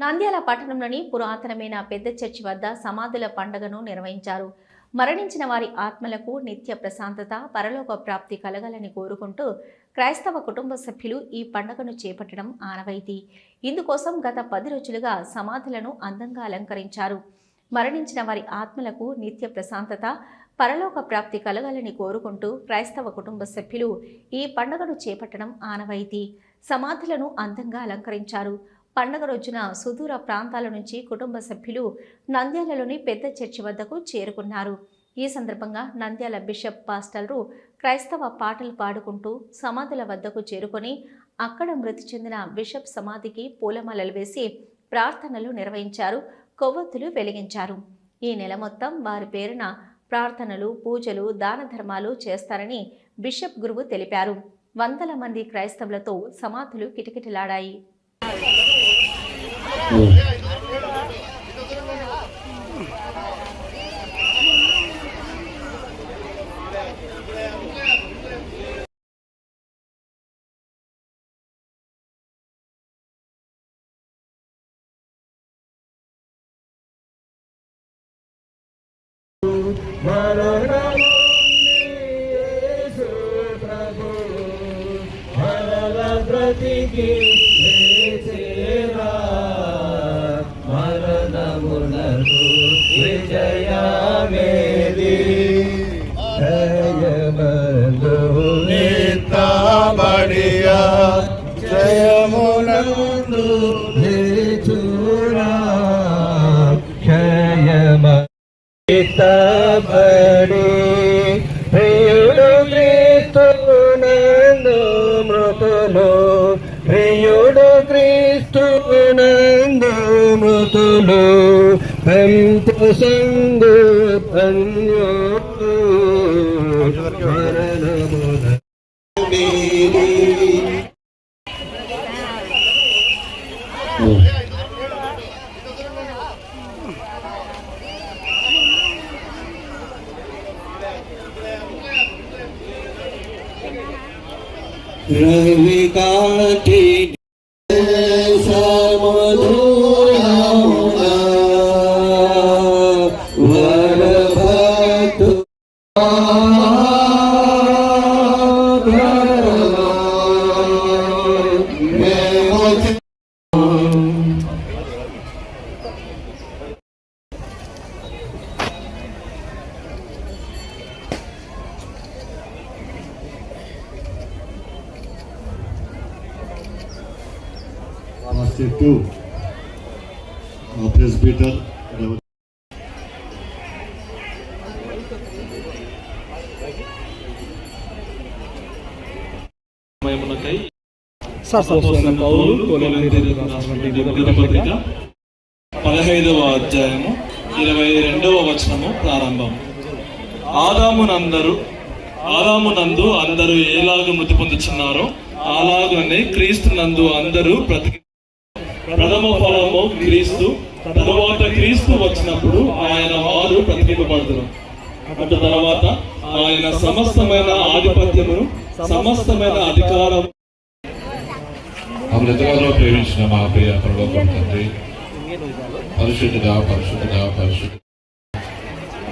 నంద్యాల పట్టణంలోని పురాతనమైన పెద్ద చర్చి వద్ద సమాధుల పండుగను నిర్వహించారు. మరణించిన వారి ఆత్మలకు నిత్య ప్రశాంతత పరలోక ప్రాప్తి కలగాలని కోరుకుంటూ క్రైస్తవ కుటుంబ సభ్యులు ఈ పండుగను చేపట్టడం ఆనవాయితీ. ఇందుకోసం గత పది రోజులుగా సమాధులను అందంగా అలంకరించారు. మరణించిన వారి ఆత్మలకు నిత్య ప్రశాంతత పరలోక ప్రాప్తి కలగాలని కోరుకుంటూ క్రైస్తవ కుటుంబ సభ్యులు ఈ పండుగను చేపట్టడం ఆనవాయితీ. సమాధులను అందంగా అలంకరించారు. పండగ రోజున సుదూర ప్రాంతాల నుంచి కుటుంబ సభ్యులు నంద్యాలలోని పెద్ద చర్చి వద్దకు చేరుకున్నారు. ఈ సందర్భంగా నంద్యాల బిషప్ పాస్టర్లు క్రైస్తవ పాటలు పాడుకుంటూ సమాధుల వద్దకు చేరుకొని అక్కడ మృతి చెందిన బిషప్ సమాధికి పూలమాలలు వేసి ప్రార్థనలు నిర్వహించారు కొవ్వొత్తులు వెలిగించారు. ఈ నెల మొత్తం వారి పేరున ప్రార్థనలు పూజలు దాన ధర్మాలు చేస్తారని బిషప్ గురువు తెలిపారు. వందల మంది క్రైస్తవులతో సమాధులు కిటకిటలాడాయి. మరణమున్నేసు ప్రభు വിജയമേരി ജയമലു നീതാമണിയ ജയമുനന്ദു. ക്ഷയമ തപടി പ്രിയുടു ക്രിസ്തുനന്ദു മൃതുലോ പ്രിയുടു ക്രിസ്തുനന്ദു മൃതുലോ पंत संग रवि काटे పదహైదవ అధ్యాయము ఇరవై రెండవ వచనము ప్రారంభం ఆదామునందరూ ఆదామునందు అందరూ ఏలాగ మృతి పొందుచున్నారో అలాగనే క్రీస్తు నందు అందరూ బ్రతికి ప్రథమ ఫలము క్రీస్తు తరువాత క్రీస్తు వచ్చినప్పుడు ఆయన వారు బ్రతికింపబడుతున్నారు అటు తర్వాత ఆయన సమస్తమైన ఆధిపత్యమును సమస్తమైన అధికారం ఎంతగానో ప్రేమించిన మా ప్రియ పరలోకం తండ్రి. పరిశుద్ధుడా పరిశుద్ధుడా పరిశుద్ధ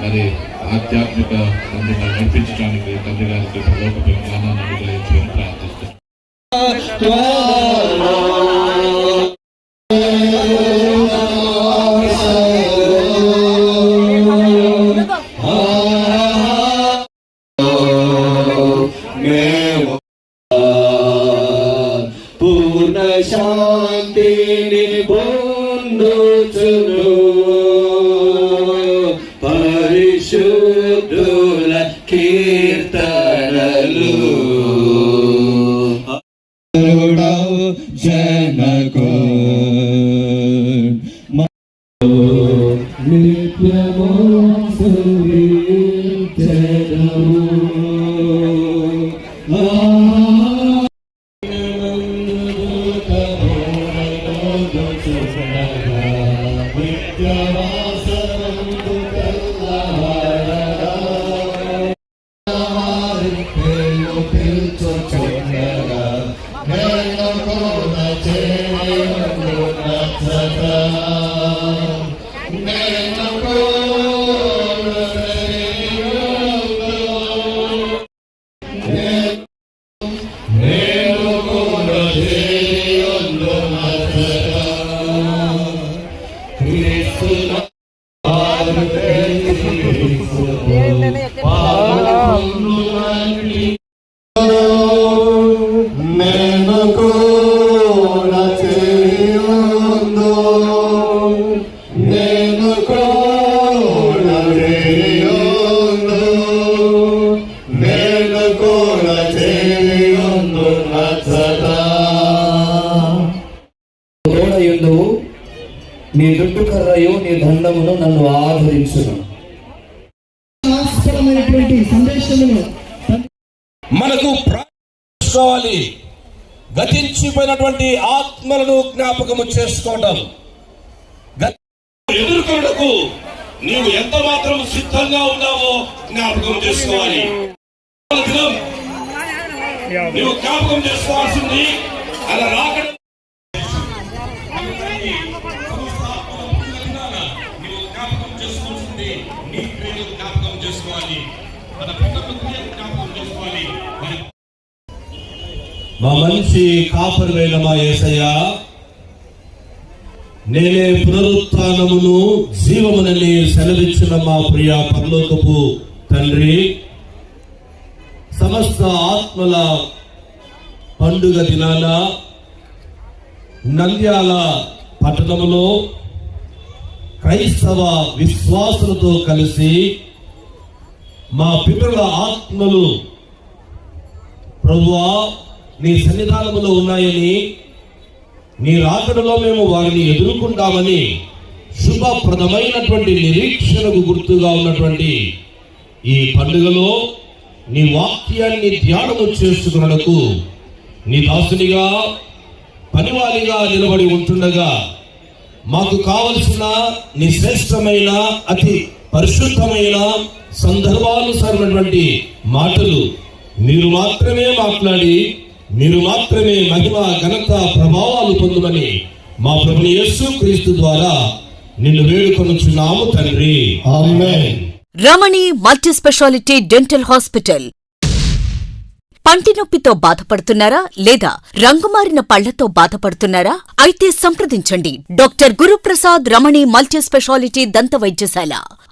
మరి ఆధ్యాత్మిక తండ్రి నడిపించడానికి తండ్రి గారికి పరలోక జ్ఞానాన్ని అనుగ్రహించమని ప్రార్థిస్తున్నాం. Bye. Bye. నీ దుట్టుకర్రయు నీ దండమును నన్ను ఆదరించును. మనకు ప్రారంభించుకోవాలి గతించిపోయినటువంటి ఆత్మలను జ్ఞాపకము చేసుకోవటం. ఎదుర్కొనకు నీవు ఎంత మాత్రం సిద్ధంగా ఉన్నావో జ్ఞాపకం చేసుకోవాలి. దినం నీవు జ్ఞాపకం చేసుకోవాల్సింది అలా రాక జ్ఞాపకం చేసుకోవాల్సింది నీ క్రియలు జ్ఞాపకం చేసుకోవాలి. మన మా మంచి కాపరివైన మా నేనే పునరుత్నమును జీవమునని సెలవిచ్చిన మా ప్రియ పరలోకపు తండ్రి సమస్త ఆత్మల పండుగ దినాన నంద్యాల పట్టణములో క్రైస్తవ విశ్వాసులతో కలిసి మా పితరుల ఆత్మలు ప్రభువా నీ సన్నిధానములో ఉన్నాయని నీ రాకడలో మేము వారిని ఎదుర్కొంటామని శుభప్రదమైనటువంటి నిరీక్షణకు గుర్తుగా ఉన్నటువంటి ఈ పండుగలో నీ వాక్యాన్ని ధ్యానము చేసుకున్నకు నీ దాసునిగా పనివారిగా నిలబడి ఉంటుండగా మాకు కావలసిన నీ శ్రేష్టమైన అతి పరిశుద్ధమైన సందర్భానుసరమైనటువంటి మాటలు మీరు మాత్రమే మాట్లాడి మీరు మాత్రమే మహిమ ఘనత ప్రభావాలు పొందుమని మా ప్రభు యేసు క్రీస్తు ద్వారా నిన్ను వేడుకొనుచున్నాము తండ్రి. Ramani multi speciality dental hospital. పంటి నొప్పితో బాధపడుతున్నారా లేదా రంగుమారిన పళ్ళతో బాధపడుతున్నారా? అయితే సంప్రదించండి. Doctor Guruprasad Ramani multi speciality దంత వైద్యశాల.